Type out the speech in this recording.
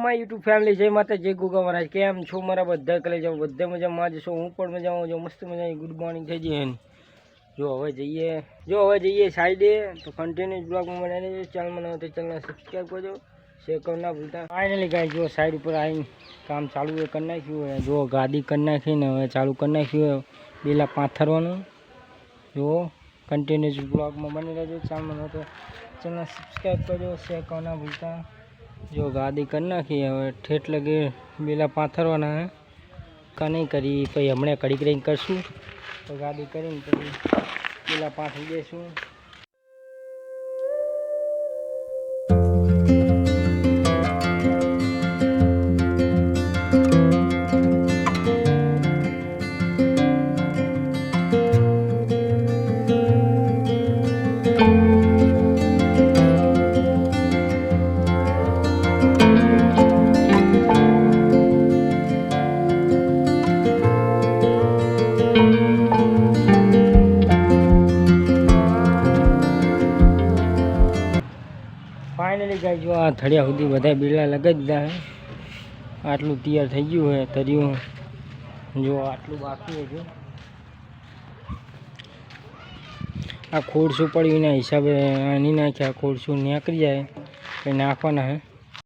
My YouTube family જય માતા જય ગુગા મહારાજ કેમ છો મારા બધા કલે જાઓ બધા મજામાં જ છો હું પણ મજામાં જો મસ્ત મજાની ગુડ મોર્નિંગ થઈ ગઈ એની જો હવે જઈએ જો હવે જઈએ સાઈડે તો કન્ટિન્યુ બ્લોગમાં બનાવીને ચેનલમાં નવો તો ચેનલ સબસ્ક્રાઈબ કરજો શેર કરો ના ભૂલતા ફાઇનલી ગાય જો સાઈડ ઉપર આવીને કામ ચાલુ એ કરી નાખ્યું હોય જો ગાદી કરી નાખીને હવે ચાલુ કરી નાખ્યું હોય બેલા પાથરવાનું જુઓ કન્ટિન્યુઅસ બ્લોગમાં બની રહેજો ચેનલમાં નવો તો ચેનલ સબસ્ક્રાઈબ કરજો શેર કરો ના ભૂલતા જો ગાદી કરી નાખી, હવે ઠેઠ લગે બેલા પાથરવાના હે. નહીં કરી, પછી હમણાં કડી કરીને કરશું. તો ગાદી કરીને પછી પેલા પાથરી દઈશું. ફાઇનલી ગાય જો આ થળિયા સુધી બધા બીલા લગાવી દીધા હે. આટલું તૈયાર થઈ ગયું હે, તર્યું જો આટલું બાકી છે આ ખોડશું પડ્યું એના હિસાબે આની નાખ્યા ખોડશું નીકળી જાય, કંઈ નાખવાના હે.